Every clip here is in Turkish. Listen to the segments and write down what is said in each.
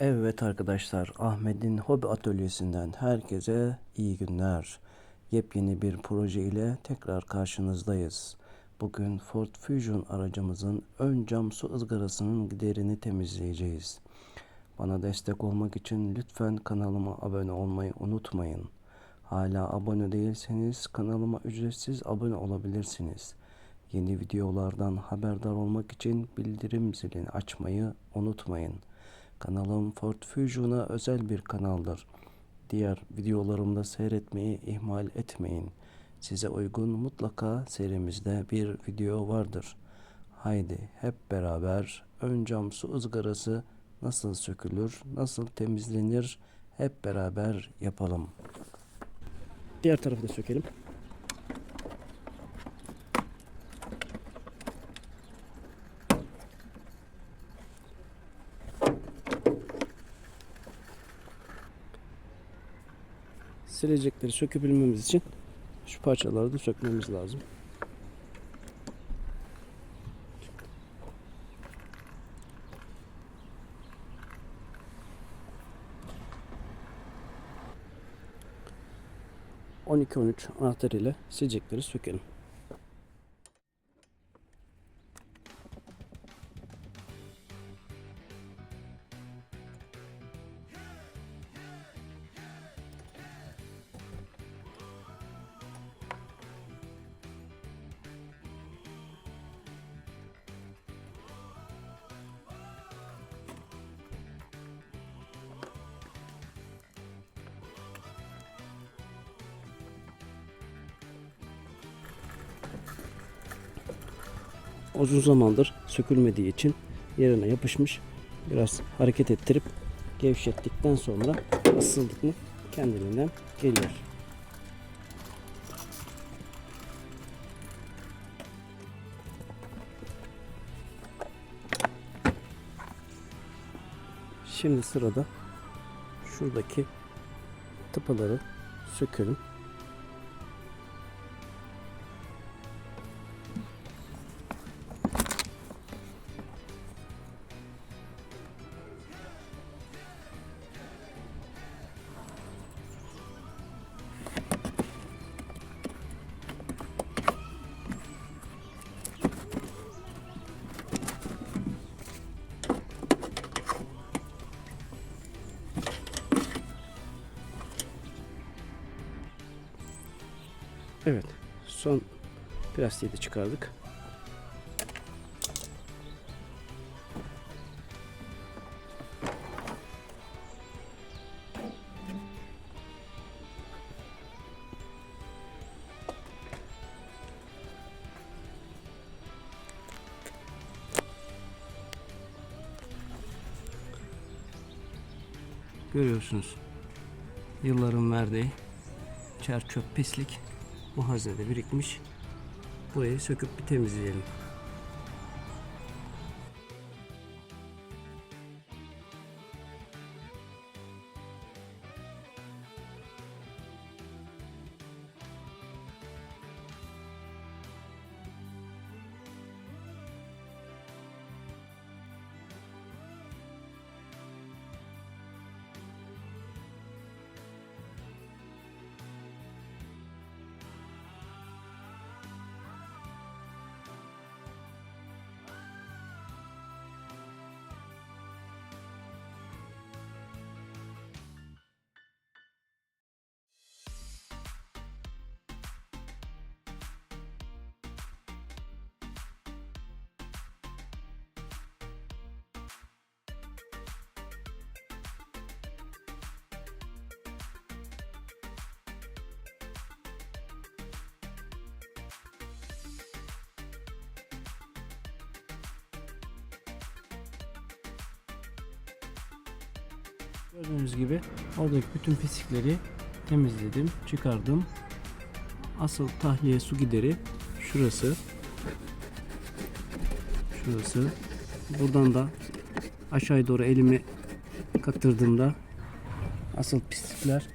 Evet arkadaşlar, Ahmet'in hobi atölyesinden herkese iyi günler. Yepyeni bir proje ile tekrar karşınızdayız. Bugün Ford Fusion aracımızın ön cam su ızgarasının giderini temizleyeceğiz. Bana destek olmak için lütfen kanalıma abone olmayı unutmayın. Hala abone değilseniz kanalıma ücretsiz abone olabilirsiniz. Yeni videolardan haberdar olmak için bildirim zilini açmayı unutmayın. Kanalım Ford Fusion'a özel bir kanaldır. Diğer videolarımda seyretmeyi ihmal etmeyin. Size uygun mutlaka serimizde bir video vardır. Haydi hep beraber ön cam su ızgarası nasıl sökülür, nasıl temizlenir hep beraber yapalım. Diğer tarafı da sökelim. Silecekleri sökebilmemiz için şu parçaları da sökmemiz lazım. On iki on üç anahtar ile silecekleri sökelim. Uzun zamandır sökülmediği için yerine yapışmış. Biraz hareket ettirip gevşettikten sonra ısıldık mı kendiliğinden geliyor. Şimdi sırada şuradaki tıpaları sökelim. Son plastiği de çıkardık. Görüyorsunuz. Yılların verdiği çer pislik bu birikmiş. Burayı söküp bir temizleyelim. Gördüğünüz gibi oradaki bütün pislikleri temizledim, çıkardım. Asıl tahliye su gideri şurası. Şurası. Buradan da aşağıya doğru elimi kattırdığımda asıl pislikler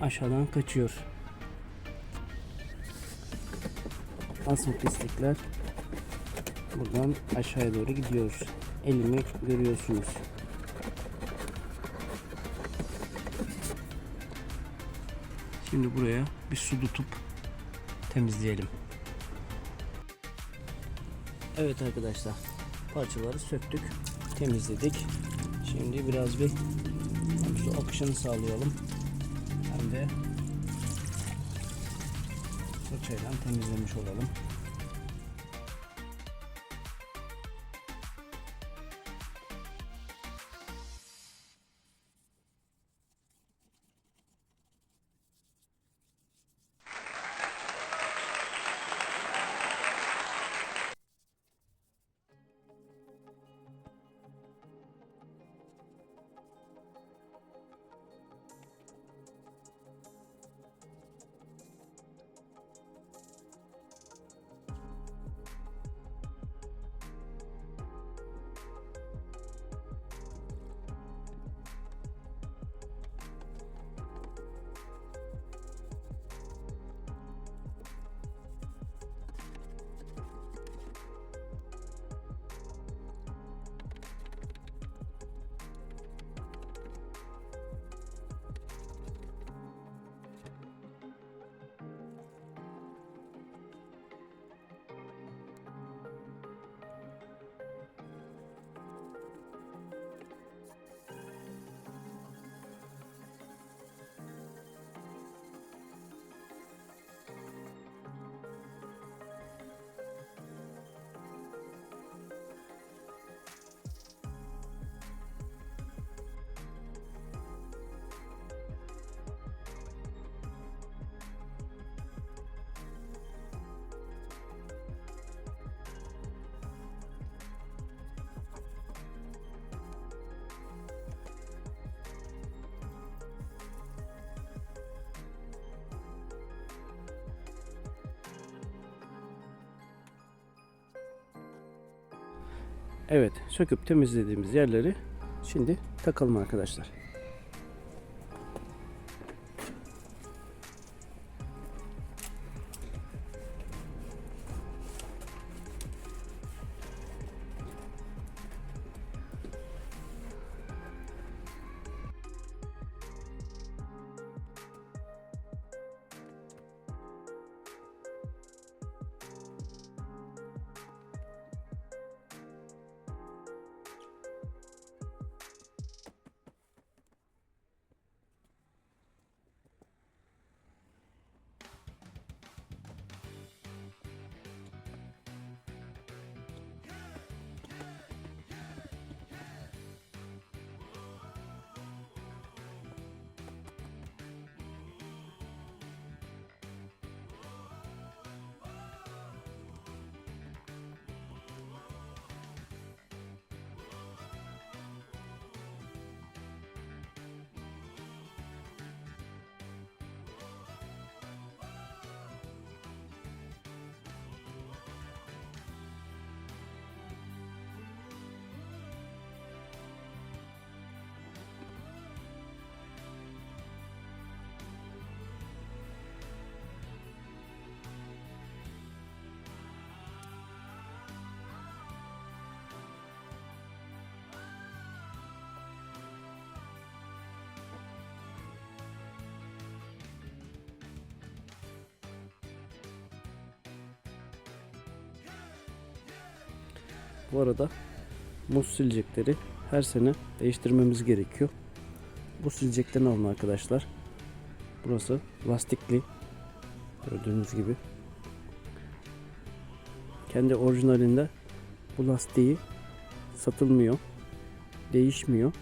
aşağıdan kaçıyor. Asıl pislikler buradan aşağıya doğru gidiyor. Elimi görüyorsunuz. Şimdi buraya bir su tutup temizleyelim. Evet arkadaşlar parçaları söktük temizledik. Şimdi biraz bir su akışını sağlayalım hem de fırçayla temizlemiş olalım. Evet söküp temizlediğimiz yerleri şimdi takalım arkadaşlar. Bu arada muz silecekleri her sene değiştirmemiz gerekiyor. Bu silecekten alın arkadaşlar. Burası lastikli. Gördüğünüz gibi. Kendi orijinalinde bu lastiği satılmıyor. Değişmiyor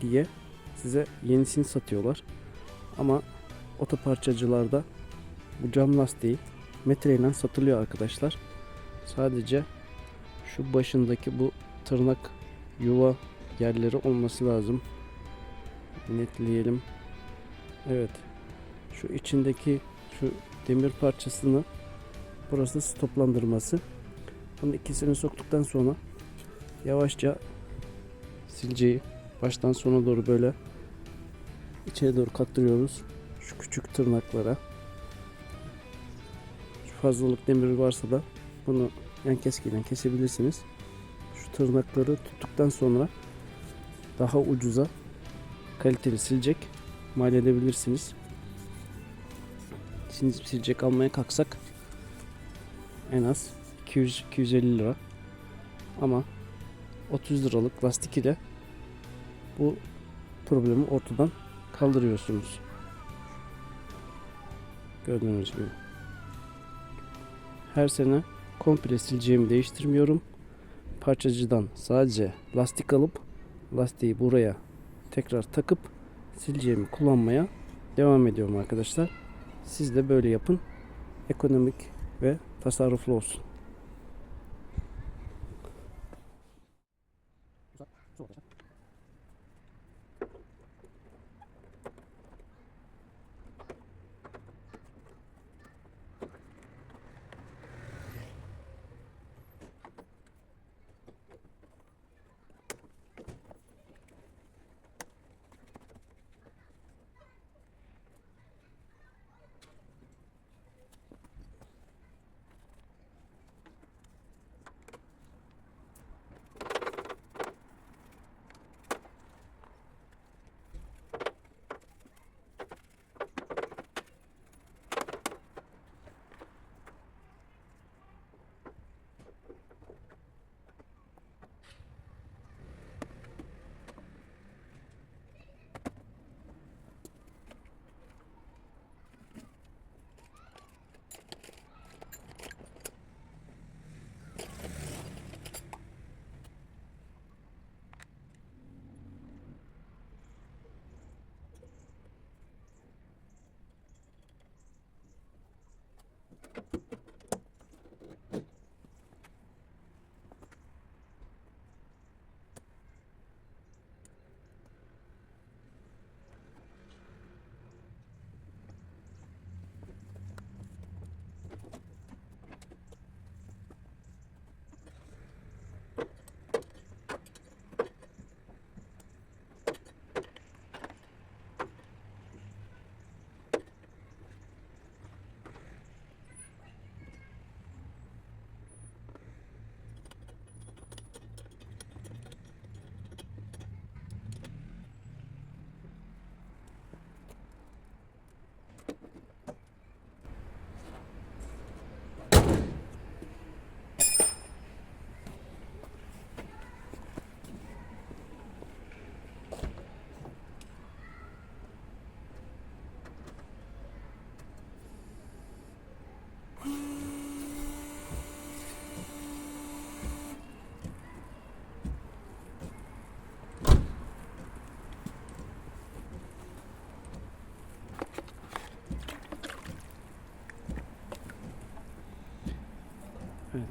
diye size yenisini satıyorlar. Ama otoparçacılarda bu cam lastiği metreyle satılıyor arkadaşlar. Sadece şu başındaki bu tırnak yuva yerleri olması lazım. Netleyelim. Evet. Şu içindeki şu demir parçasını burası stoplandırması. Bunun ikisini soktuktan sonra yavaşça silceyi baştan sona doğru böyle içeri doğru kattırıyoruz. Şu küçük tırnaklara. Şu fazlalık demir varsa da bunu yan keskiyle kesebilirsiniz. Şu tırnakları tuttuktan sonra daha ucuza kaliteli silecek mal edebilirsiniz. Şimdi silecek almaya kalksak en az 200-250 lira. Ama 30 liralık lastik ile bu problemi ortadan kaldırıyorsunuz. Gördüğünüz gibi. Her sene komple sileceğimi değiştirmiyorum. Parçacıdan sadece lastik alıp lastiği buraya tekrar takıp sileceğimi kullanmaya devam ediyorum arkadaşlar. Siz de böyle yapın. Ekonomik ve tasarruflu olsun.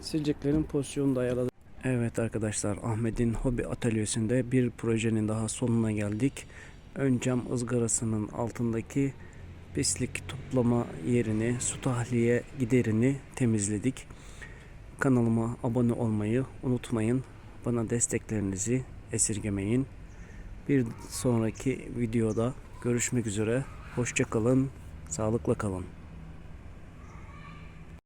Sileceklerin pozisyonunu da ayarladım. Evet arkadaşlar Ahmet'in hobi atölyesinde bir projenin daha sonuna geldik. Ön cam ızgarasının altındaki pislik toplama yerini, su tahliye giderini temizledik. Kanalıma abone olmayı unutmayın. Bana desteklerinizi esirgemeyin. Bir sonraki videoda görüşmek üzere. Hoşçakalın, sağlıkla kalın.